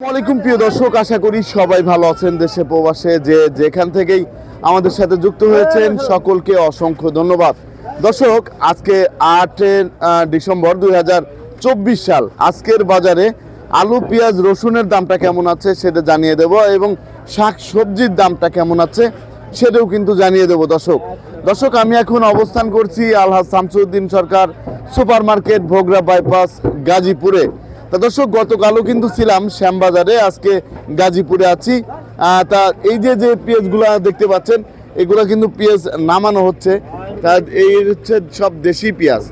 আসসালামাইকুম প্রিয় দর্শক আশা করি সবাই ভালো আছেন দেশে প্রবাসে যে যেখান থেকেই আমাদের সাথে যুক্ত হয়েছেন সকলকে অসংখ্য ধন্যবাদ। দর্শক আজকে আট ডিসেম্বর দু হাজার চব্বিশ সাল আজকের বাজারে আলু পেঁয়াজ রসুনের দামটা কেমন আছে সেটা জানিয়ে দেব এবং শাক সবজির দামটা কেমন আছে সেটাও কিন্তু জানিয়ে দেব দর্শক। দর্শক আমি এখন অবস্থান করছি Alhaj Shamsuddin Sarkar super market Bhogra bypass গাজীপুরে। তা দর্শক, গতকালও কিন্তু ছিলাম শ্যামবাজারে, আজকে গাজীপুরে আছি। তা এই যে যে পেঁয়াজগুলো দেখতে পাচ্ছেন, এগুলো কিন্তু পেঁয়াজ নামানো হচ্ছে। তা এই হচ্ছে সব দেশি পেঁয়াজ।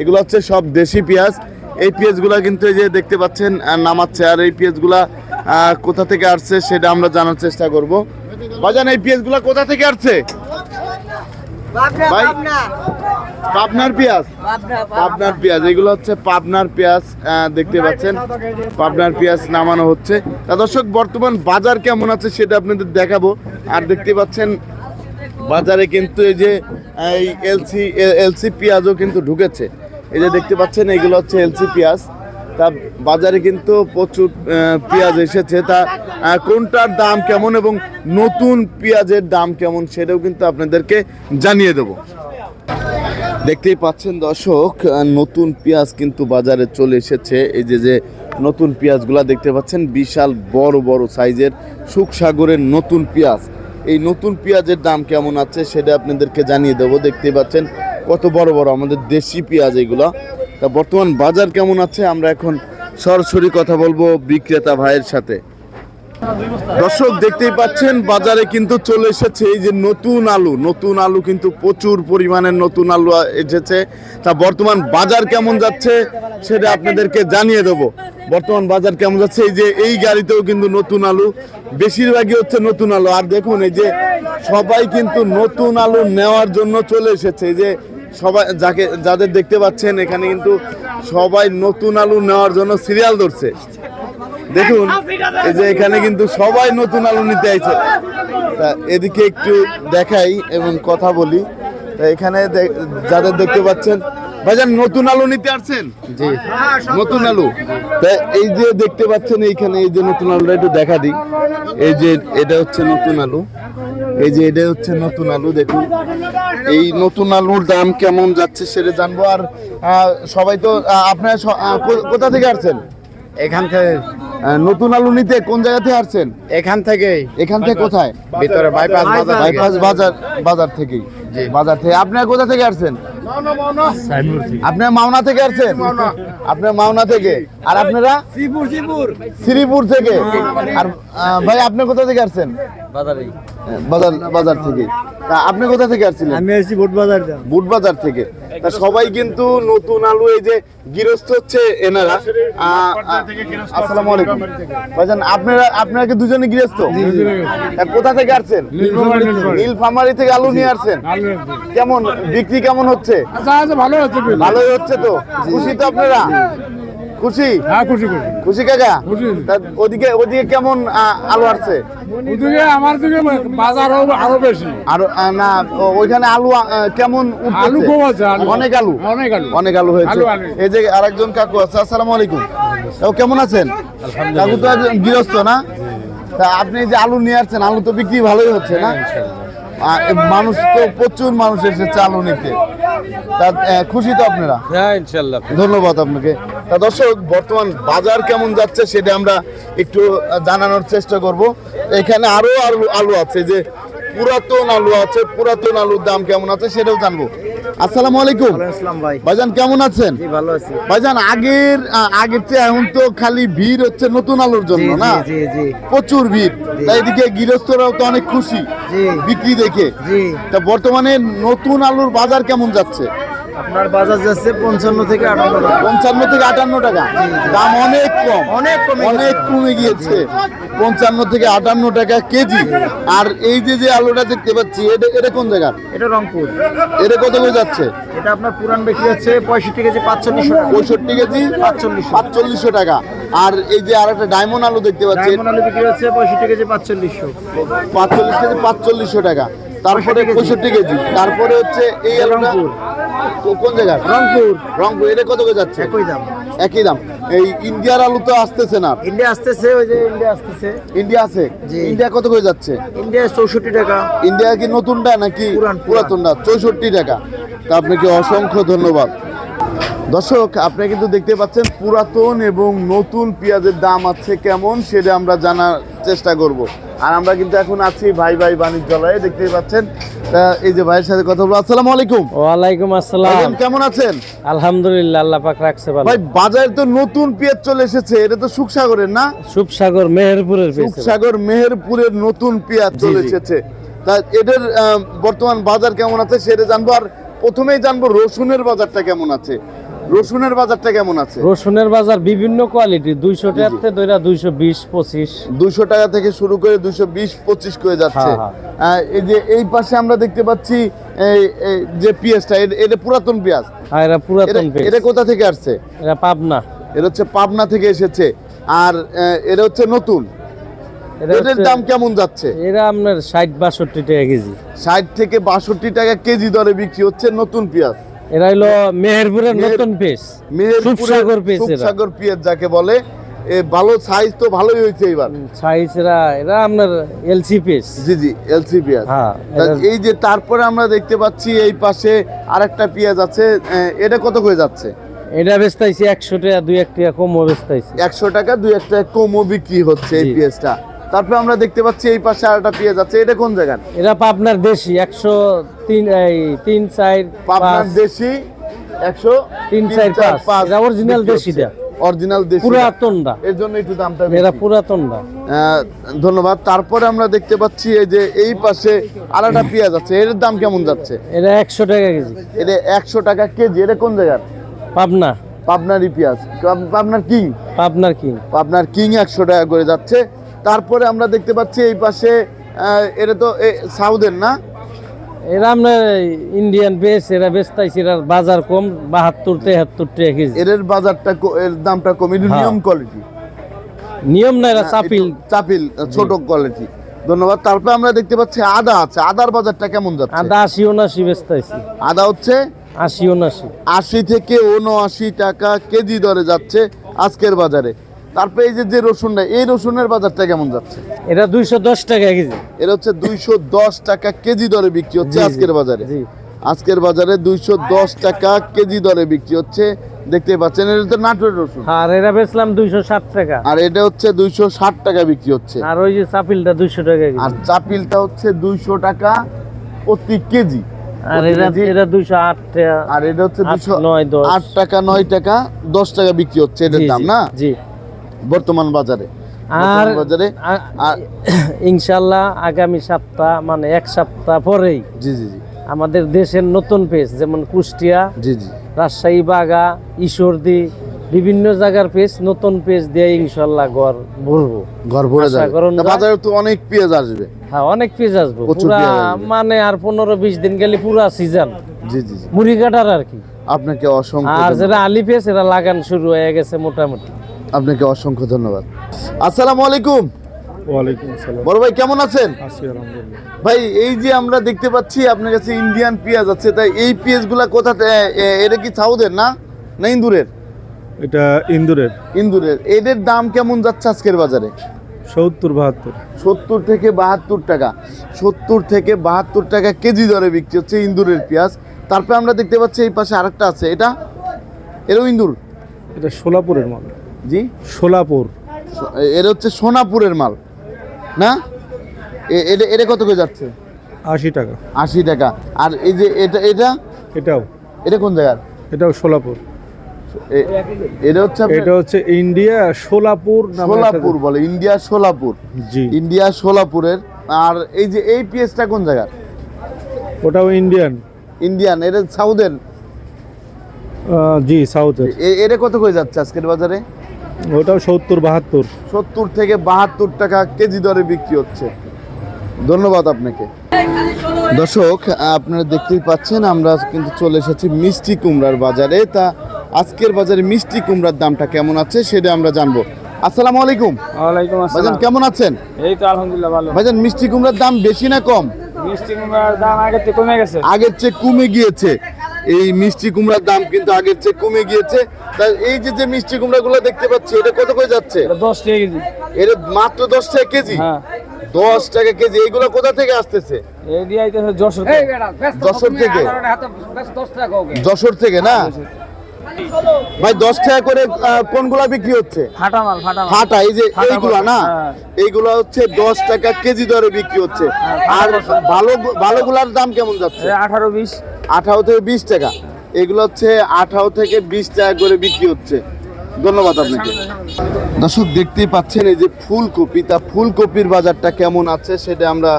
এগুলো হচ্ছে সব দেশি পেঁয়াজ। এই পেঁয়াজগুলো কিন্তু এই যে দেখতে পাচ্ছেন নামাচ্ছে। আর এই পেঁয়াজগুলা কোথা থেকে আসছে সেটা আমরা জানার চেষ্টা করব। বাজান এই পেঁয়াজগুলো কোথা থেকে আসছে? ভাই। পাবনার পেঁয়াজ। পাবনার পেঁয়াজ এগুলো হচ্ছে পাবনার পেঁয়াজ দেখতে পাচ্ছেন। পাবনার পেঁয়াজ নামানো হচ্ছে। তা দর্শক বর্তমান বাজার কেমন আছে সেটা আপনাদের দেখাবো। আর দেখতে পাচ্ছেন বাজারে কিন্তু এই যে এই এলসি এলসি পেঁয়াজও কিন্তু ঢুকেছে। এই যে দেখতে পাচ্ছেন এগুলো হচ্ছে এলসি পেঁয়াজ। তা বাজারে কিন্তু প্রচুর পেঁয়াজ এসেছে। তা কোনটার দাম কেমন এবং নতুন পেঁয়াজের দাম কেমন সেটাও কিন্তু আপনাদেরকে জানিয়ে দেবো। দেখতেই পাচ্ছেন দর্শক নতুন পেঁয়াজ কিন্তু বাজারে চলে এসেছে। এই যে যে নতুন পেঁয়াজগুলা দেখতে পাচ্ছেন, বিশাল বড় বড় সাইজের সুখসাগরের নতুন পেঁয়াজ। এই নতুন পেঁয়াজের দাম কেমন আছে সেটা আপনাদেরকে জানিয়ে দেবো। দেখতেই পাচ্ছেন কত বড় বড় আমাদের দেশি পেঁয়াজ এগুলো। তা বর্তমান বাজার কেমন আছে? আমরা এখন সরাসরি কথা বলব বিক্রেতা ভাইয়ের সাথে। দর্শক, দেখতেই পাচ্ছেন, বাজারে কিন্তু চলে এসেছে এই যে নতুন আলু। নতুন আলু কিন্তু প্রচুর পরিমাণের নতুন আলু এসেছে। তা বর্তমান বাজার কেমন যাচ্ছে সেটা আপনাদেরকে জানিয়ে দেবো। বর্তমান বাজার কেমন যাচ্ছে? এই যে এই গাড়িতেও কিন্তু নতুন আলু। বেশিরভাগই হচ্ছে নতুন আলু। আর দেখুন, এই যে সবাই কিন্তু নতুন আলু নেওয়ার জন্য চলে এসেছে। এই যে সবাই যাকে যাদের দেখতে পাচ্ছেন এখানে কিন্তু সবাই নতুন আলু নেওয়ার জন্য সিরিয়াল ধরছে। দেখুন এই যে এখানে কিন্তু সবাই নতুন আলু নিতে আইছে। তা এদিকে একটু দেখাই এবং কথা বলি। তা এখানে যাদের দেখতে পাচ্ছেন ভাইজান নতুন আলু নিতে আসছেন? জি। নতুন আলু। তা এই যে দেখতে পাচ্ছেন এইখানে এই যে নতুন আলুটা একটু দেখা দিই। এই যে এটা হচ্ছে নতুন আলু। এই যে এটা হচ্ছে নতুন আলু দেখুন। এই নতুন আলুর দাম কেমন যাচ্ছে সেটা জানব। আর সবাই তো আপনারা কোথা থেকে আসছেন? এখান থেকে। নতুন আলু নিতে কোন জায়গা থেকে আসছেন? এখান থেকে এখান থেকে কোথায়? ভিতরে বাইপাস বাজার বাইপাস বাজার বাজার থেকেই। বাজার থেকে। আপনারা কোথা থেকে আসছেন? আপনার মাওনা। থেকে। আসছেন? আপনার মাওনা। থেকে। আর আপনারা? শ্রীপুর শ্রীপুর। শ্রীপুর থেকে। আর ভাই আপনি কোথা থেকে আসছেন? বাজার। বাজার থেকে। তা আপনি কোথা থেকে আসছিলেন? আমি এসেছি ভোট বাজার বুট বাজার থেকে। তা সবাই কিন্তু নতুন আলু এই যে গৃহস্থ হচ্ছে এনারা। আহ, আহ, আসসালামু আলাইকুম। ভাইজান আপনারা আপনারা কি দুজনে গৃহস্থ? কোথা থেকে আসছেন? নীলফামারি থেকে। আলু নিয়ে আসছেন? কেমন? বিক্রি কেমন হচ্ছে? ভালো আছে ভালোই হচ্ছে তো? খুশি তো আপনারা? খুশি? হ্যাঁ খুশি খুশি। খুশি কাকা? ওদিকে ওদিকে কেমন আলু আসছে ওদিকে আমার দিকে বাজার আরও আরও বেশি। আর না ওইখানে আলু কেমন আলু খুব আছে, অনেক আলু? অনেক আলু। অনেক আলু হয়েছে। আলু, আলু। এই যে আরেকজন কাকু আছে আসসালামু আলাইকুম। ও কেমন আছেন? কাকু তো গৃহস্থ না? তা আপনি যে আলু নিয়ে আসছেন আলু তো বিক্রি ভালোই হচ্ছে না? আহ, মানুষ তো প্রচুর মানুষ এসেছে আলু নিতে তা খুশি তো আপনারা? হ্যাঁ ইনশাল্লাহ। ধন্যবাদ আপনাকে। তা দর্শক বর্তমান বাজার কেমন যাচ্ছে সেটা আমরা একটু জানানোর চেষ্টা করব। এখানে আরও আলু আলু আছে যে পুরাতন আলু আছে পুরাতন আলুর দাম কেমন আছে সেটাও জানব। আসসালামু আলাইকুম। ভাই। ভাইজান কেমন আছেন? ভালো আছি। ভাইজান আগের আগের চেয়ে এখন তো খালি ভিড় হচ্ছে নতুন আলুর জন্য না? প্রচুর ভিড়। তাই এদিকে গৃহস্থরাও তো অনেক খুশি। বিক্রি দেখে। তা বর্তমানে নতুন আলুর বাজার কেমন যাচ্ছে? আপনার বাজার যাচ্ছে পঞ্চান্ন থেকে আটান্ন টাকা। পঞ্চান্ন থেকে আটান্ন টাকা। দাম অনেক কম। অনেক কমে অনেক কমে গিয়েছে। পঞ্চান্ন থেকে আটান্ন টাকা কেজি। আর এই যে যে আলুটা দেখতে পাচ্ছি এটা এটা কোন জায়গা? এটা রংপুর। এটা কত করে যাচ্ছে? এটা আপনার পুরান বিক্রি হচ্ছে পঁয়ষট্টি কেজি পাঁচচল্লিশশো টাকা। পঁয়ষট্টি কেজি পাঁচচল্লিশশো। পাঁচচল্লিশশো টাকা। আর এই যে আর একটা ডায়মন্ড আলু দেখতে পাচ্ছি ডায়মন্ড আলু বিক্রি হচ্ছে পঁয়ষট্টি কেজি পাঁচচল্লিশশো। পাঁচচল্লিশ কেজি পাঁচচল্লিশশো টাকা। তারপরে পঁয়ষট্টি কেজি। তারপরে হচ্ছে এই আলুটা রংপুর। কোন জায়গা? রংপুর। রংপুর। এটা কত করে যাচ্ছে? একই দাম। একই দাম। এই ইন্ডিয়ার আলু তো আসতেছে না। ইন্ডিয়া আসতেছে ওই যে ইন্ডিয়া আসতেছে। ইন্ডিয়া আছে। ইন্ডিয়া কত করে যাচ্ছে? ইন্ডিয়া চৌষট্টি টাকা। ইন্ডিয়া কি নতুনটা নাকি। পুরাতনটা? চৌষট্টি টাকা। তা আপনাকে অসংখ্য ধন্যবাদ। দর্শক আপনি কিন্তু দেখতে পাচ্ছেন পুরাতন এবং নতুন পেঁয়াজের দাম আছে কেমন সেটা আমরা জানার চেষ্টা করব। আর আমরা কিন্তু এখন আছি ভাই ভাই বাণিজ্যালয়ে দেখতেই পাচ্ছেন। এই যে ভাইয়ের সাথে কথা বলব। আসসালামু আলাইকুম। ওয়ালাইকুম আসসালাম। কেমন আছেন? আলহামদুলিল্লাহ আল্লাহ পাক রাখছে ভালো। ভাই বাজারে তো নতুন পেঁয়াজ চলে এসেছে এটা তো সুখসাগরের না? সুপসাগর মেহেরপুরের সুখসাগর মেহেরপুরের নতুন পেঁয়াজ চলে এসেছে। তা এদের বর্তমান বাজার কেমন আছে সেটা জানব। আর প্রথমেই জানব রসুনের বাজারটা কেমন আছে। রসুনের বাজারটা কেমন আছে? রসুনের বাজার বিভিন্ন কোয়ালিটি দুইশো টাকাতে দইরা দুইশো বিশ পঁচিশ। দুশো টাকা থেকে শুরু করে দুশো বিশ পঁচিশ করে যাচ্ছে। হ্যাঁ, এই যে এই পাশে আমরা দেখতে পাচ্ছি যে পেঁয়াজটা এটা- এটা পুরাতন পেঁয়াজ। আর এরা পুরাতন এটা- পেজ এটা কোথা থেকে আসছে? এরা পাবনা। এটা হচ্ছে পাবনা থেকে এসেছে। আর এটা হচ্ছে নতুন। এরা এটার দাম কেমন যাচ্ছে? এরা আপনার ষাট বাষট্টি টাকা কেজি। ষাট থেকে বাষট্টি টাকা কেজি দরে বিক্রি হচ্ছে নতুন পেঁয়াজ। এরা হলো মেহেরপুরের নতুন পেজ মেহেরপুরের পেজ সুপসাগর পেঁয়াজ যাকে বলে। এ ভালো সাইজ তো ভালোই হয়েছে এবার। সাইজ এরা এরা আপনার এলসি পেজ জি জি এলসি পেঁয়াজ হ্যাঁ এই যে তারপরে আমরা দেখতে পাচ্ছি এই পাশে আরেকটা পেঁয়াজ আছে। এটা কত করে যাচ্ছে? এটা বেচতাইছি একশো টাকা দুই এক টাকা কমও বেচতাইছি। একশো টাকা দুই একটা কমও বিক্রি হচ্ছে এই। পেঁয়াজটা। তারপরে আমরা দেখতে পাচ্ছি এই পাশে আরেকটা পেঁয়াজ আছে। এটা কোন জায়গার এরা পাবনার দেশি একশো তিন এই তিন চার পাবনার দেশি একশো তিন, চার, পাঁচ। এটা original দেশিটা। অরিজিনাল দেশি পুরাতনটা। এর জন্য একটু দামটা এরা। পুরাতনটা। ধন্যবাদ। তারপরে আমরা দেখতে পাচ্ছি এই যে এই পাশে আরেকটা পেঁয়াজ আছে। এর দাম কেমন যাচ্ছে? এটা একশো টাকা কেজি। এটা একশো টাকা কেজি। এটা কোন জায়গার? পাবনা। পাবনারই পেঁয়াজ। পাব- পাবনার কিং? পাবনার কিং। পাবনার কিং একশো টাকা করে যাচ্ছে। তারপরে আমরা দেখতে পাচ্ছি এই পাশে এটা তো এ, সাউথের না? এরা আপনার ইন্ডিয়ান বেস এরা বেচতাইছি এরা বাজার কম বাহাত্তর তেহাত্তর টাকা কেজি। এর বাজারটা এর দামটা কম এটা হ্যাঁ। নিয়ম কোয়ালিটি নিয়ম না এরা চাপিল। চাপিল ছোট কোয়ালিটি ধন্যবাদ। তারপরে আমরা দেখতে পাচ্ছি আদা আছে। আদার বাজারটা কেমন যাচ্ছে? আদা আশি উনাশি বেচতাইছি। আদা হচ্ছে? আশি উনাশি আশি থেকে উনআশি টাকা কেজি দরে যাচ্ছে আজকের বাজারে। তারপরে এই যে যে রসুনটা এই রসুনের বাজারটা কেমন যাচ্ছে? এটা দুইশো দশ টাকা কেজি। এটা হচ্ছে দুইশো দশ টাকা কেজি দরে বিক্রি হচ্ছে আজকের বাজারে। আজকের বাজারে দুইশো দশ টাকা কেজি দরে বিক্রি হচ্ছে। দেখতে পাচ্ছেন এটা তো নাটোরের রসুন। আর এরা বেচলাম দুইশো ষাট টাকা। আর এটা হচ্ছে দুইশো ষাট টাকা বিক্রি হচ্ছে। আর ওই যে চাপিলটা দুইশো টাকা আর চাপিলটা হচ্ছে দুইশো টাকা প্রতি কেজি। আর এরা দুইশো আট টাকা। আর এটা হচ্ছে আট, দুইশো নয়, দশ। আট টাকা নয় টাকা দশ টাকা বিক্রি হচ্ছে এটার দাম না? জি। বর্তমান বাজারে। আর বাজারে ইনশাল্লাহ আগামী সপ্তাহ মানে এক সপ্তাহ পরেই জি জি জি। আমাদের দেশের নতুন পেজ যেমন কুষ্টিয়া জি জি। রাজশাহী বাগা ঈশ্বরদী বিভিন্ন জায়গার পেজ নতুন পেজ দিয়ে ইনশাল্লাহ গড় ভরবো। ঘর ভরে যাবে। বাজারে তো অনেক পেঁয়াজ আসবে। হ্যাঁ অনেক পেজ আসবে। পুরা মানে আর পনেরো বিশ দিন গেলে পুরা সিজন জি জি জি। মুড়ি কাটার আর কি। আপনাকে অসংখ্য আর। যারা আলি পেজ এরা লাগান শুরু হয়ে গেছে মোটামুটি। আপনাকে অসংখ্য ধন্যবাদ। আসসালামু আলাইকুম। ওয়ালাইকুম আসসালাম। বড় ভাই কেমন আছেন? আছি আলহামদুলিল্লাহ। ভাই এই যে আমরা দেখতে পাচ্ছি আপনার কাছে ইন্ডিয়ান পেঁয়াজ আছে তাই এই পেঁয়াজগুলা কোথা এটা কি সাউদের না? না ইন্দুরের? এটা ইন্দুরের। ইন্দুরের। এদের দাম কেমন যাচ্ছে আজকের বাজারে? সত্তর বাহাত্তর। সত্তর থেকে বাহাত্তর টাকা। সত্তর থেকে বাহাত্তর টাকা কেজি দরে বিক্রি হচ্ছে ইন্দুরের পেঁয়াজ। তারপরে আমরা দেখতে পাচ্ছি এই পাশে আরেকটা আছে এটা? এরও ইন্দুর? এটা সোলাপুরের মাল। জি? সোলাপুর। এর হচ্ছে সোনাপুরের মাল। না? এটা এটা কত করে যাচ্ছে? আশি টাকা। আশি টাকা। আর এই যে এটা এটা? এটাও। এটা কোন জায়গার? এটাও সোলাপুর। এটা হচ্ছে এটা হচ্ছে ইন্ডিয়া সোলাপুর নামে সোলাপুর বলে ইন্ডিয়া সোলাপুর। জি। ইন্ডিয়া সোলাপুরের। আর এই যে এই পিএসটা কোন জায়গার? ওটাও ইন্ডিয়ান। ইন্ডিয়ান এটা সাউথের জি সাউথের এ- এটা কত করে যাচ্ছে আজকের বাজারে? ওটাও সত্তর বাহাত্তর। সত্তর থেকে বাহাত্তর টাকা কেজি দরে বিক্রি হচ্ছে। ধন্যবাদ আপনাকে। দর্শক আপনারা দেখতেই পাচ্ছেন আমরা কিন্তু চলে এসেছি মিষ্টি কুমড়ার বাজারে। তা আজকের বাজারে মিষ্টি কুমড়ার দামটা কেমন আছে সেটা আমরা জানব। আসসালামু আলাইকুম। ওয়ালাইকুম ভাইজান কেমন আছেন? এই তো আলহামদুলিল্লাহ ভালো। ভাইজান মিষ্টি কুমড়ার দাম বেশি না কম? মিষ্টি কুমড়ার দাম আগের থেকে কমে গেছে। আগের চেয়ে কমে গিয়েছে। এই মিষ্টি কুমড়ার দাম কিন্তু আগের চেয়ে কমে গিয়েছে। তা এই যে যে মিষ্টি কুমড়াগুলো দেখতে পাচ্ছি এটা কত করে যাচ্ছে? দশ টাকা কেজি। এটা মাত্র দশ টাকা কেজি? হ্যাঁ। দশ টাকা কেজি। এইগুলো কোথা থেকে আসতেছে? এই দিয়ে আইতেছে যশোর যশোর থেকে। যশোর থেকে না? ভাই দশ টাকা করে কোনগুলা বিক্রি হচ্ছে? ফাটা মাল ফাটা হাটা এই যে এইগুলা না? হ্যাঁ। এইগুলা হচ্ছে দশ টাকা কেজি দরে বিক্রি হচ্ছে। আর ভালো ভালোগুলার দাম কেমন যাচ্ছে? আঠারো বিশ। আঠারো থেকে বিশ টাকা। এগুলো হচ্ছে আঠারো থেকে বিশ টাকা করে বিক্রি হচ্ছে। ধন্যবাদ আপনাকে। দর্শক দেখতেই পাচ্ছেন এই যে ফুলকপি। তা ফুলকপির বাজারটা কেমন আছে সেটা আমরা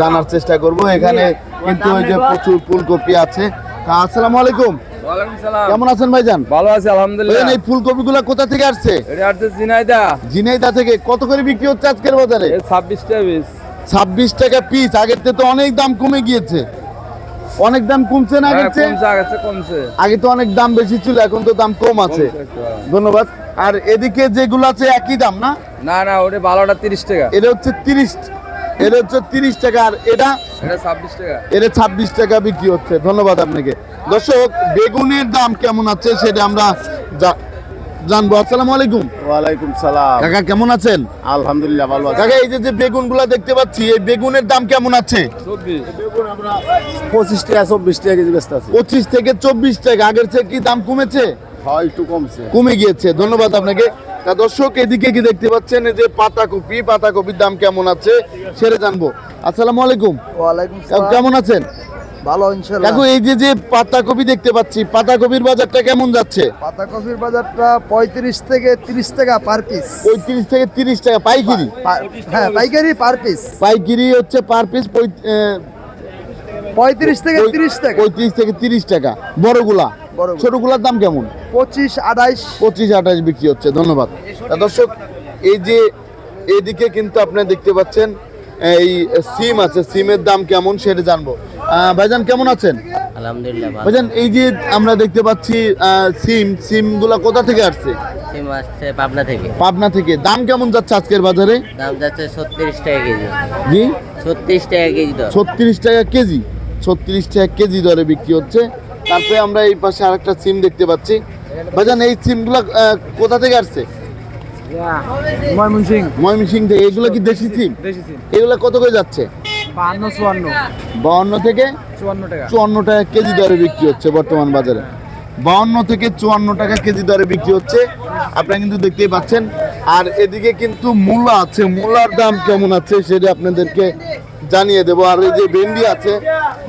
জানার চেষ্টা করব। এখানে কিন্তু ওই যে প্রচুর ফুলকপি আছে। আসসালামু আলাইকুম। কেমন আছেন ভাইজান? ভালো আছি আলহামদুলিল্লাহ। ভাইজান, এই ফুলকপিগুলো কোথা থেকে আসছে? এটা জিনাইদা ঝিনাইদা। থেকে। কত করে বিক্রি হচ্ছে আজকের বাজারে? টাকা পিস আগের তো অনেক দাম কমে গিয়েছে। অনেক দাম কমছে না আগের চেয়ে? কমছে আগে তো অনেক দাম বেশি ছিল এখন তো দাম কম আছে। হ্যাঁ। ধন্যবাদ। আর এদিকে যেগুলো আছে একই দাম না? না না ওটা ভালোটা তিরিশ টাকা। এটা হচ্ছে তিরিশ এটা হচ্ছে তিরিশ টাকা আর এটা এটা ছাব্বিশ টাকা। এটা ছাব্বিশ টাকা বিক্রি হচ্ছে। ধন্যবাদ আপনাকে। দর্শক বেগুনের দাম কেমন আছে সেটা আমরা জানব। আসসালামু আলাইকুম। ওয়ালাইকুম সালাম। কাকা কেমন আছেন? আলহামদুলিল্লাহ ভালো আছি। কাকা এই যে যে বেগুনগুলা দেখতে পাচ্ছি এই বেগুনের দাম কেমন আছে? পঁচিশ টাকা চব্বিশ টাকা কেজি ব্যস্ত আছে। পঁচিশ থেকে চব্বিশ টাকা। আগের থেকে কি দাম কমেছে? হয় একটু কমছে। কমে গিয়েছে। ধন্যবাদ আপনাকে। তা দর্শক এদিকে কি দেখতে পাচ্ছেন? যে পাতাকপি পাতাকপির দাম কেমন আছে সেটা জানব। আসসালামু আলাইকুম। ওয়ালাইকুম কেমন আছেন? ভালো ইনশাল্লাহ। কাকু এই যে যে পাতাকপি দেখতে পাচ্ছি পাতাকপির বাজারটা কেমন যাচ্ছে? পাতাকপির বাজারটা পঁয়ত্রিশ থেকে তিরিশ টাকা পার পিস থেকে তিরিশ টাকা পাইকারি? হ্যাঁ পাইকারি পার পিস পাইকারি হচ্ছে পার পিস পঁয়ত্রিশ থেকে টাকা। পঁয়ত্রিশ থেকে তিরিশ টাকা বড়গুলা। ছোটগুলার দাম কেমন? পঁচিশ আঠাইশ। পঁচিশ আঠাশ বিক্রি হচ্ছে ধন্যবাদ। দর্শক এই যে এইদিকে কিন্তু আপনি দেখতে পাচ্ছেন এই সিম আছে সিমের দাম কেমন সেটা জানব। ভাইজান কেমন আছেন? আলহামদুলিল্লাহ ভাইজান এই যে আমরা দেখতে পাচ্ছি আহ, সিম সিমগুলা কোথা থেকে আসছে? সিম আসছে পাবনা থেকে। পাবনা থেকে। দাম কেমন যাচ্ছে আজকের বাজারে? দাম যাচ্ছে ছত্রিশ টাকা কেজি। জি? ছত্রিশ টাকা কেজি তো ছত্রিশ টাকা কেজি। ছত্রিশ টাকা কেজি দরে বিক্রি হচ্ছে। তারপরে আমরা এই পাশে আরেকটা সিম দেখতে পাচ্ছি। ভাইজান এই সিমগুলা কোথা থেকে আসছে? ময়মনসিং। ময়মনসিং থেকে। এগুলো কি দেশি সিম? এগুলো কত করে যাচ্ছে? বাউন্ন থেকে চুয়ান্ন টাকা। চুয়ান্ন টাকা কেজি দরে বিক্রি হচ্ছে বর্তমান বাজারে। বাউন্ন থেকে চুয়ান্ন টাকা কেজি দরে বিক্রি হচ্ছে। আপনারা কিন্তু দেখতেই পাচ্ছেন। আর এদিকে কিন্তু মূলা আছে। মূলার দাম কেমন আছে সেটা আপনাদেরকে জানিয়ে দেবো। আর এই যে ভেন্ডি আছে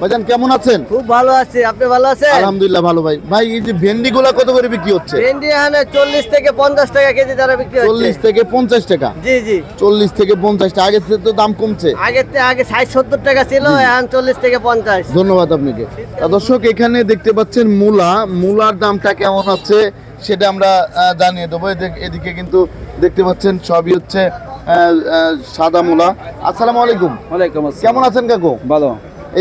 ভাইজান কেমন আছেন? খুব ভালো আছে আপনি ভালো আছেন? আলহামদুলিল্লাহ ভালো ভাই। ভাই এই যে ভেন্ডি গুলা কত করে বিক্রি হচ্ছে? ভেন্ডি এখানে চল্লিশ থেকে পঞ্চাশ টাকা কেজি দ্বারা বিক্রি হচ্ছে। চল্লিশ থেকে পঞ্চাশ টাকা? জি জি। চল্লিশ থেকে পঞ্চাশ টাকা। আগের থেকে তো দাম কমছে। আগের আগে আগে ষাট সত্তর টাকা ছিল এখন চল্লিশ থেকে পঞ্চাশ। ধন্যবাদ আপনাকে। দর্শক এখানে দেখতে পাচ্ছেন মূলা। মূলার দামটা কেমন আছে সেটা আমরা জানিয়ে দেবো। এদিকে- কিন্তু দেখতে পাচ্ছেন সবই হচ্ছে সাদা মূলা। আসসালামু আলাইকুম। ওয়ালাইকুম আসসালাম। কেমন আছেন কাকু? ভালো।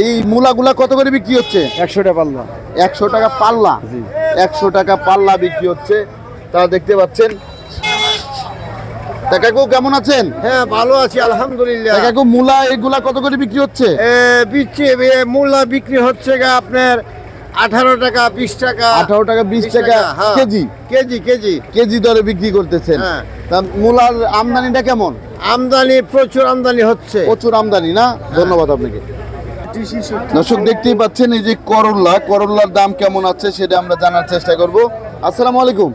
এই মূলাগুলা কত করে বিক্রি হচ্ছে? একশো টাকা পাল্লা। একশো টাকা পাল্লা? একশো টাকা পাল্লা বিক্রি হচ্ছে। তা দেখতে পাচ্ছেন। তা কাকু কেমন আছেন? হ্যাঁ ভালো আছি আলহামদুলিল্লাহ। কাকু মূলা এগুলা কত করে বিক্রি হচ্ছে? এ, বিক্রি মূলা বিক্রি হচ্ছে গা আপনার আঠারো টাকা বিশ টাকা। আঠারো টাকা বিশ টাকা হ্যাঁ। কেজি? KG KG. কেজি দরে বিক্রি করতেছেন। হ্যাঁ। মূলার আমদানিটা কেমন? আমদানি প্রচুর আমদানি হচ্ছে। প্রচুর আমদানি না? ধন্যবাদ আপনাকে। দর্শক দেখতেই পাচ্ছেন এই যে করল্লা করল্লার দাম কেমন আছে সেটা আমরা জানার চেষ্টা করব। আসসালামু আলাইকুম।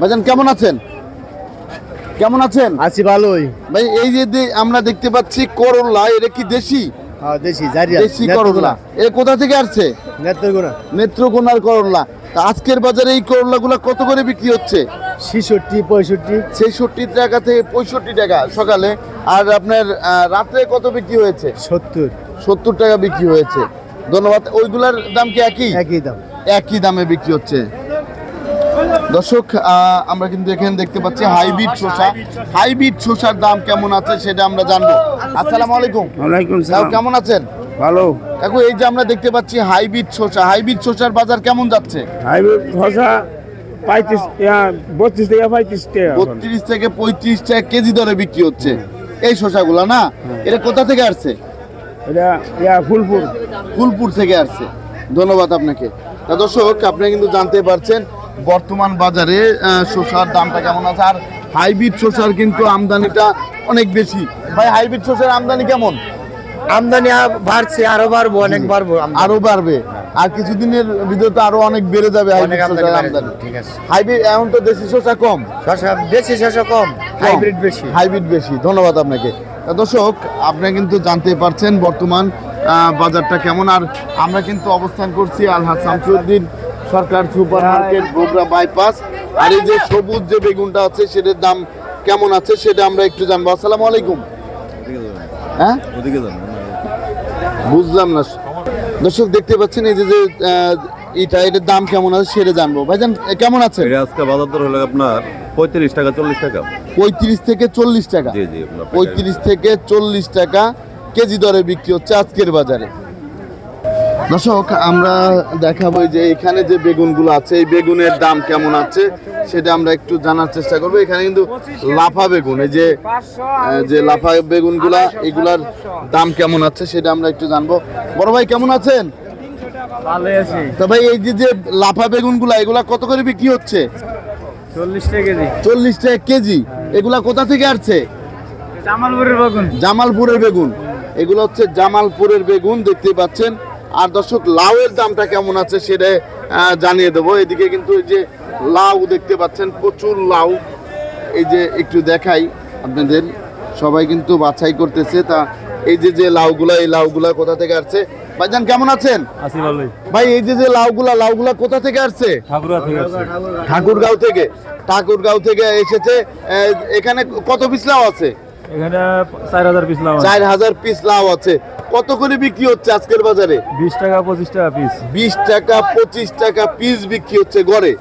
ভাইজান কেমন আছেন? কেমন আছেন? আছি ভালোই। ভাই এই যে আমরা দেখতে পাচ্ছি করল্লা এটা কি দেশি? হ্যাঁ দেশি জারিয়া দেশি করল্লা এটা কোথা থেকে আসছে? নেত্রকোনা। নেত্রকোনার করল্লা আজকের বাজারে এই করল্লাগুলো কত করে বিক্রি হচ্ছে? ছিষট্টি পঁয়ষট্টি। ছেষট্টি টাকা থেকে পঁয়ষট্টি টাকা সকালে। আর আপনার আহ, রাত্রে কত বিক্রি হয়েছে? সত্তর। সত্তর টাকা বিক্রি হয়েছে। ধন্যবাদ। ওইগুলার দাম কি একই? একই দাম। একই দামে বিক্রি হচ্ছে। দর্শক আহ, আমরা কিন্তু এখানে দেখতে পাচ্ছি হাইব্রিড শসা। হাইব্রিড শসার দাম কেমন আছে সেটা আমরা জানব। আসসালামু আলাইকুম। ওয়ালাইকুম কেমন আছেন? ভালো। দেখো এই যে আমরা দেখতে পাচ্ছি হাইব্রিড শসা। হাইব্রিড শসার বাজার কেমন যাচ্ছে? হাইব্রিড ভাষা পঁয়ত্রিশ বত্রিশ থেকে পঁয়ত্রিশ টাকা বত্রিশ থেকে পঁয়ত্রিশ টাকা কেজি দরে বিক্রি হচ্ছে। এই শসাগুলা না? এটা কোথা থেকে আসছে? এটা ইয়া ফুলপুর। ফুলপুর থেকে আসছে। ধন্যবাদ আপনাকে। তা দর্শক আপনি কিন্তু জানতে পারছেন বর্তমান বাজারে শসার দামটা কেমন আছে আর হাইব্রিড শসার কিন্তু আমদানিটা অনেক বেশি। ভাই হাইব্রিড শসার আমদানি কেমন? আমদানি বাড়ছে আরও বাড়বো অনেক বাড়বো আরও বাড়বে। আর কিছুদিনের ভিতরে তো আরও অনেক বেড়ে যাবে ঠিক আছে। হাইব্রিড এখন তো দেশি শসা কম। শশা দেশি শশা কম হাইব্রিড বেশি। হাইব্রিড বেশি। ধন্যবাদ আপনাকে। দর্শক আপনি কিন্তু জানতে পারছেন বর্তমান আহ, বাজারটা কেমন। আর আমরা কিন্তু অবস্থান করছি Alhaj Shamsuddin Sarkar super market Bogura bypass. আর এই যে সবুজ যে বেগুনটা আছে সেটার দাম কেমন আছে সেটা আমরা একটু জানব। আসসালামু আলাইকুম। হ্যাঁ? বুঝলাম না। দর্শক দেখতে পাচ্ছেন এই যে যে এটা এটার দাম কেমন আছে সেটা জানব। ভাইজান কেমন আছে? এটা আজকে বাজার দর হলো আপনার পঁয়ত্রিশ টাকা চল্লিশ টাকা। পঁয়ত্রিশ থেকে চল্লিশ টাকা। জি জি পঁয়ত্রিশ থেকে চল্লিশ টাকা কেজি দরে বিক্রি হচ্ছে আজকের বাজারে। দর্শক আমরা দেখাবো যে এখানে যে বেগুনগুলো আছে এই বেগুনের দাম কেমন আছে সেটা আমরা একটু জানার চেষ্টা করব। এখানে কিন্তু লাফা বেগুন এই যে যে লাফা বেগুনগুলা এগুলার দাম কেমন আছে সেটা আমরা একটু জানব। বড় ভাই কেমন আছেন? তো ভাই এই যে যে লাফা বেগুনগুলা এগুলা কত করে বিক্রি হচ্ছে? চল্লিশ টাকা কেজি। চল্লিশ টাকা কেজি। এগুলা কোথা থেকে আসছে? জামালপুরের বাগুন। জামালপুরের বেগুন। এগুলো হচ্ছে জামালপুরের বেগুন দেখতে পাচ্ছেন। আর দর্শক লাউয়ের দামটা কেমন আছে সেটা জানিয়ে দেবো। এদিকে কিন্তু এই যে লাউ দেখতে পাচ্ছেন প্রচুর লাউ। এই যে একটু দেখাই আপনাদের সবাই কিন্তু বাছাই করতেছে। তা এই যে যে লাউগুলা এই লাউগুলা কোথা থেকে আসছে? ভাইজান কেমন আছেন? ভালোই। ভাই এই যে যে লাউগুলা লাউগুলা কোথা থেকে আসছে? ঠাকুরা থেকে ঠাকুরগাঁও থেকে। ঠাকুরগাঁও থেকে এসেছে। এখানে কত পিস লাউ আছে? এখানে চার হাজার পিস লাভ চার হাজার পিস লাউ আছে। কত করে বিক্রি হচ্ছে আজকের বাজারে? বিশ টাকা পঁচিশ টাকা পিস বিশ টাকা পঁচিশ টাকা পিস বিক্রি হচ্ছে গড়ে।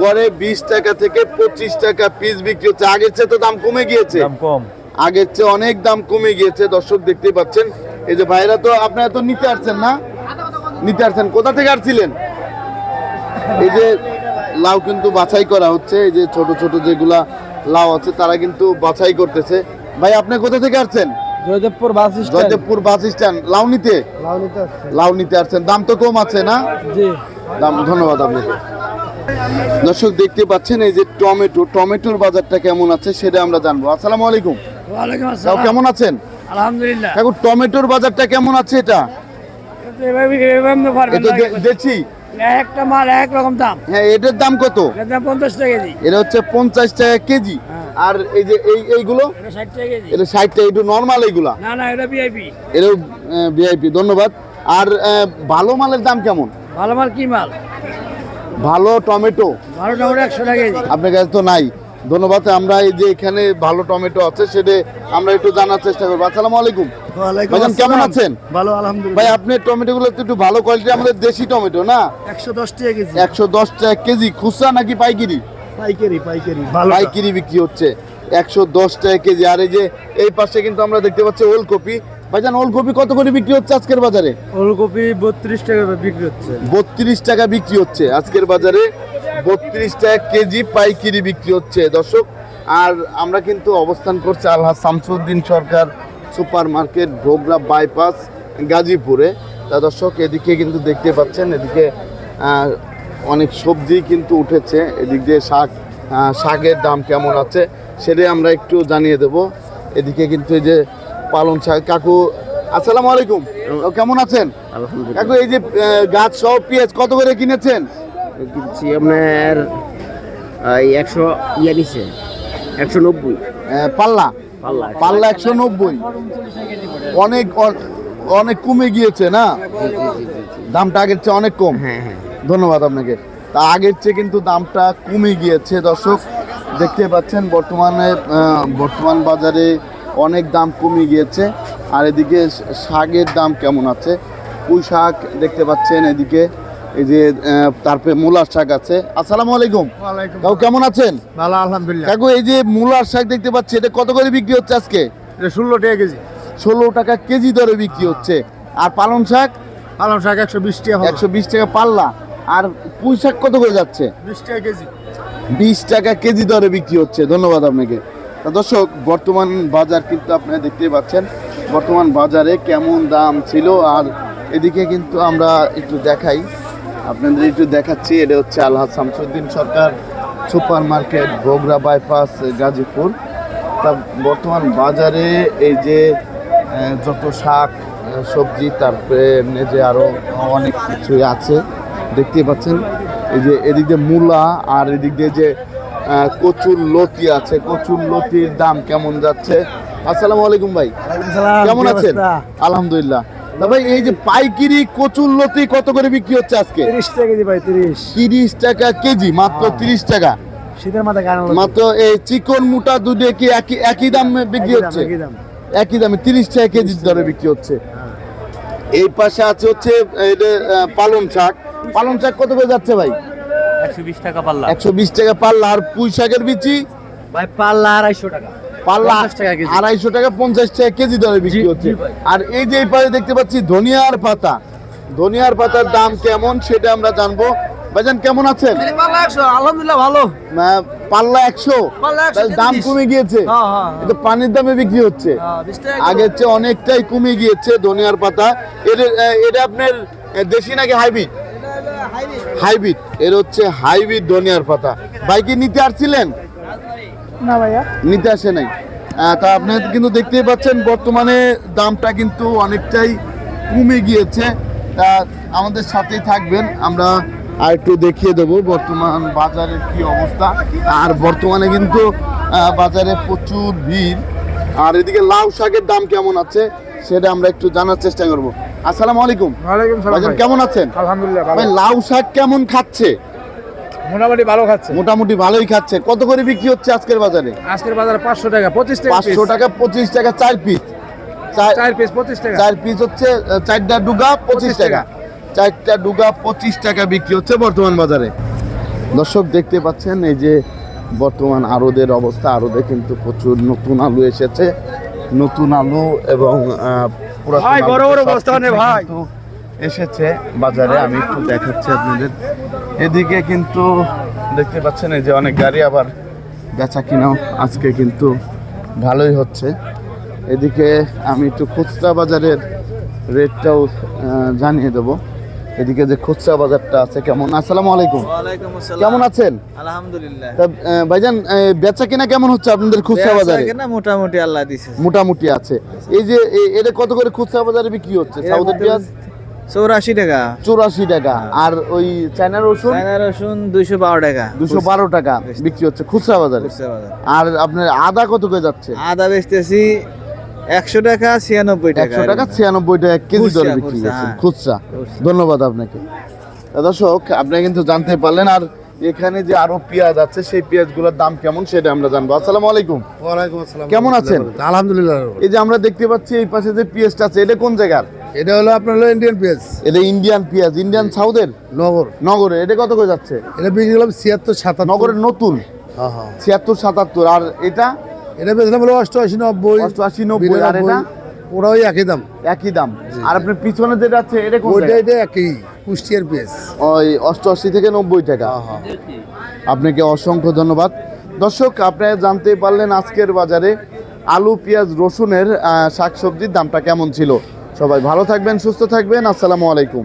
গড়ে বিশ টাকা থেকে পঁচিশ টাকা পিস বিক্রি হচ্ছে। আগের চেয়ে তো দাম কমে গিয়েছে। দাম কম। আগের চেয়ে অনেক দাম কমে গিয়েছে দর্শক দেখতে পাচ্ছেন। এই যে ভাইরা তো আপনারা তো নিতে আসছেন না? নিতে আসছেন। কোথা থেকে আসছিলেন? এই যে লাউ কিন্তু বাছাই করা হচ্ছে। এই যে ছোট ছোট যেগুলা লাউ আছে তারা কিন্তু বাছাই করতেছে। ভাই আপনি কোথা থেকে আসছেন? Joydebpur bus Joydebpur bus stand. লাউ নিতে লাউ নিতে আসছেন। দাম তো কম আছে না? জি। দাম ধন্যবাদ আপনাকে। দর্শক দেখতে পাচ্ছেন এই যে টমেটো। টমেটোর বাজারটা কেমন আছে সেটা আমরা জানব। আসসালামু আলাইকুম। ওয়ালাইকুম তাও কেমন আছেন? আলহামদুলিল্লাহ। কাকু টমেটোর বাজারটা কেমন আছে এটা? দেখছি একটা মাল এক রকম দাম। হ্যাঁ এটার দাম কত? এটা পঞ্চাশ টাকা কেজি। এটা হচ্ছে পঞ্চাশ টাকা কেজি। আর এই যে এই এইগুলো? এটা ষাট টাকা টাকা একটু নর্মাল এইগুলা? না না এটা ভিআইপি এটাও ভিআইপি ধন্যবাদ। আর ভালো মালের দাম কেমন? ভালো মাল কি মাল? ভালো টমেটো। ভালো টমেটো একশো টাকা কেজি। আপনার কাছে তো নাই। ধন্যবাদ আমরা এই যে এখানে ভালো টমেটো আছে সেটা আমরা একটু জানার চেষ্টা করব। আসসালামু আলাইকুম। ভাইজান কেমন আছেন? ভালো আলহামদুলিল্লাহ। ভাই আপনার টমেটো গুলো একটু ভালো কোয়ালিটি আমাদের দেশি টমেটো না? একশো দশ টাকা কেজি। একশো দশ টাকা কেজি খুচরা নাকি পাইকারি? পাইকারি পাইকারি। পাইকারি বিক্রি হচ্ছে। একশো দশ টাকা কেজি। আর এই যে এই পাশে কিন্তু আমরা দেখতে পাচ্ছি ওলকপি। ভাইজান ওলকপি কত করে বিক্রি হচ্ছে আজকের বাজারে? ফুলকপি বত্রিশ টাকা বিক্রি হচ্ছে। বত্রিশ টাকা বিক্রি হচ্ছে আজকের বাজারে। বত্রিশ টাকা কেজি পাইকারি বিক্রি হচ্ছে দর্শক। আর আমরা কিন্তু অবস্থান করছি Alhaj Shamsuddin Sarkar super market Bogura bypass গাজীপুরে। তা দর্শক এদিকে কিন্তু দেখতে পাচ্ছেন এদিকে অনেক সবজি কিন্তু উঠেছে। এদিক দিয়ে শাক শাকের দাম কেমন আছে সেটাই আমরা একটু জানিয়ে দেব। এদিকে কিন্তু এই যে পালং শাক কাকু আসসালামু আলাইকুম। কেমন আছেন? কাকু এই যে গাছ সহ পেঁয়াজ কত করে কিনেছেন? কিনছি আপনার একশো ইয়ে নিচ্ছে একশো নব্বই। পাল্লা? পাল্লা পাল্লা একশো নব্বই। অনেক অনেক কমে গিয়েছে না? দামটা আগের চেয়ে অনেক কম। হ্যাঁ হ্যাঁ। ধন্যবাদ আপনাকে। তা আগের চেয়ে কিন্তু দামটা কমে গিয়েছে দর্শক। দেখতে পাচ্ছেন বর্তমানে বর্তমান বাজারে অনেক দাম কমে গিয়েছে। আর এদিকে শাকের দাম কেমন আছে? পুঁই শাক দেখতে পাচ্ছেন এদিকে। এই যে তারপরে মূলার শাক আছে। আসসালামু আলাইকুম। কাকু কেমন আছেন? ভালো আলহামদুলিল্লাহ। কাকু এই যে মূলার শাক দেখতে পাচ্ছি এটা কত করে বিক্রি হচ্ছে আজকে? এটা ষোলো টাকা কেজি। ষোলো টাকা কেজি দরে বিক্রি হচ্ছে। আর পালং শাক? পালং শাক একশো বিশ টাকা একশো বিশ টাকা পাল্লা। আর পুঁই শাক কত করে যাচ্ছে? বিশ টাকা কেজি। বিশ টাকা কেজি দরে বিক্রি হচ্ছে ধন্যবাদ আপনাকে। দর্শক বর্তমান বাজার কিন্তু আপনারা দেখতেই পাচ্ছেন বর্তমান বাজারে কেমন দাম ছিল আর এদিকে কিন্তু আমরা একটু দেখাই। আপনাদের একটু দেখাচ্ছি এটা হচ্ছে Alhaj Shamsuddin Sarkar super market Bogura bypass Gazipur. তা বর্তমান বাজারে এই যে যত শাক সবজি তারপরে এমনি যে আরও অনেক কিছুই আছে। দেখতেই পাচ্ছেন। এই যে এদিক দিয়ে মূলা আর এদিক দিয়ে যে কচুর লতি আছে। কচুর লতির দাম কেমন যাচ্ছে? আসসালামু আলাইকুম ভাই। কেমন আছেন? আলহামদুলিল্লাহ। ভাই এই যে পাইকিরি কচুর লতি কত করে বিক্রি হচ্ছে আজকে? তিরিশ টাকা কেজি ভাই তিরিশ। তিরিশ টাকা কেজি মাত্র তিরিশ টাকা। শীতের গান মাত্র এই চিকন মোটা দুধে কি একই একই দামে বিক্রি হচ্ছে? একই দামে। তিরিশ টাকা কেজির দরে বিক্রি হচ্ছে। এই পাশে আছে হচ্ছে এই যে, পালং শাক। পালং শাক কত করে যাচ্ছে ভাই? একশো বিশ টাকা পাল্লা। একশো বিশ টাকা পাল্লা আর পুঁই শাকের বিচি? ভাই পাল্লা আড়াইশো টাকা। পাল্লা 50 টাকা কেজি। আড়াইশো টাকা পঞ্চাশ টাকা কেজি দরে বিক্রি হচ্ছে। আর এই যে এই পাশে দেখতে পাচ্ছি ধনিয়ার পাতা। ধনিয়ার পাতার দাম কেমন সেটা আমরা জানব। ভাইজান কেমন আছেন? আলহামদুলিল্লাহ ভালো। পাল্লা একশো? পাল্লা 100 তাহলে দাম কমে গিয়েছে। হ্যাঁ, হ্যাঁ, এটা পানির দামে বিক্রি হচ্ছে। আগের চেয়ে অনেকটাই কমে গিয়েছে ধনিয়ার পাতা। আহ, এটা আপনার দেশি নাকি হাইব্রিড? হাইব্রিড। এর হচ্ছে হাইব্রিড ধনিয়ার পাতা। বাইকে নিতে আসছিলেন? না ভাইয়া। নিতে আসে নাই। তা আপনি কিন্তু দেখতেই পাচ্ছেন বর্তমানে দামটা কিন্তু অনেকটাই কমে গিয়েছে। তা আমাদের সাথেই থাকবেন আমরা আর একটু দেখিয়ে দেবো বর্তমান বাজারের কি অবস্থা। আর বর্তমানে কিন্তু বাজারে প্রচুর ভিড়। আর এদিকে লাউ শাকের দাম কেমন আছে সেটা আমরা একটু জানার চেষ্টা করব। আসসালামু আলাইকুম। ওয়ালাইকুম সালাম। কেমন আছেন? আলহামদুলিল্লাহ ভালো। ভাই লাউ শাক কেমন খাচ্ছে? মোটামুটি ভালো খাচ্ছে। মোটামুটি ভালোই খাচ্ছে। কত করে বিক্রি হচ্ছে আজকের বাজারে? আজকের বাজারে পাঁচশো টাকা পঁচিশ টাকা পাঁচশো টাকা পঁচিশ টাকা চার পিস চার পিস পঁচিশ টাকা। চার পিস হচ্ছে চারটা ডুগা পঁচিশ 25 টাকা। চারটা ডুগা পঁচিশ টাকা বিক্রি হচ্ছে বর্তমান বাজারে। দর্শক দেখতে পাচ্ছেন এই যে বর্তমান আরদের অবস্থা। আরদে কিন্তু প্রচুর নতুন আলু এসেছে। নতুন আলু এবং ভাই, বড় বড় বস্তা নে ভাই। এসেছে বাজারে আমি একটু দেখাচ্ছি আপনাদের। এদিকে কিন্তু দেখতে পাচ্ছেন এই যে অনেক গাড়ি আবার বেচা কিনাও আজকে কিন্তু ভালোই হচ্ছে। এদিকে আমি একটু খুচরা বাজারের রেটটাও জানিয়ে দেবো। এদিকে যে খুচরা বাজারটা আছে কেমন? আসসালামু আলাইকুম। কেমন আছেন? আলহামদুলিল্লাহ। ভাইজান বেচা কিনা কেমন হচ্ছে আপনাদের খুচরা বাজারে? মোটামুটি আল্লাহ দিছে। মোটামুটি আছে। এই যে এটা কত করে খুচরা বাজারে বিক্রি হচ্ছে? সাউদের পেঁয়াজ? চৌরাশি টাকা। চুরাশি টাকা। আর ওই চায়না রসুন? চায়না রসুন দুইশো বারো টাকা। দুশো বারো টাকা বিক্রি হচ্ছে খুচরা বাজারে। আর আপনার আদা কত করে যাচ্ছে? আদা বেচতেছি একশো টাকা ছিয়ানব্বই টাকা একশো টাকা ছিয়ানব্বই টাকা কেজি দরে বিক্রি করছেন হ্যাঁ। খুচরা। ধন্যবাদ আপনাকে। দর্শক আপনি কিন্তু জানতে পারলেন আর এখানে যে আরও পেঁয়াজ আছে সেই পেঁয়াজগুলোর দাম কেমন সেটা আমরা জানব। আসসালামু আলাইকুম। ওয়ালাইকুম আসসালাম। কেমন আছেন? আলহামদুলিল্লাহ এই যে আমরা দেখতে পাচ্ছি এই পাশে যে পেঁয়াজটা আছে এটা কোন জায়গার? এটা হলো আপনার হলো ইন্ডিয়ান পেঁয়াজ। এটা ইন্ডিয়ান পেঁয়াজ ইন্ডিয়ান সাউথের নগর। নগরে এটা কত করে যাচ্ছে? এটা বিক্রি করলাম ছিয়াত্তর সাতাত্তর। নগরের নতুন? হ্যাঁ হ্যাঁ। ছিয়াত্তর সাতাত্তর আর এটা? এটা বেচলাম হলো অষ্টআশি নব্বই অষ্টআশি নব্বই আর এটা? ওরা ওই একই দাম। একই দাম। আর আপনার পিছনে যেটা আছে এটা কোন ওইটা এটা একই কুষ্টিয়ার পেঁয়াজ। ওই অষ্টআশি থেকে নব্বই টাকা। আপনাকে অসংখ্য ধন্যবাদ। দর্শক আপনারা জানতে পারলেন আজকের বাজারে আলু পেঁয়াজ রসুনের শাকসবজির দামটা কেমন ছিল। সবাই ভালো থাকবেন সুস্থ থাকবেন। আসসালামু আলাইকুম।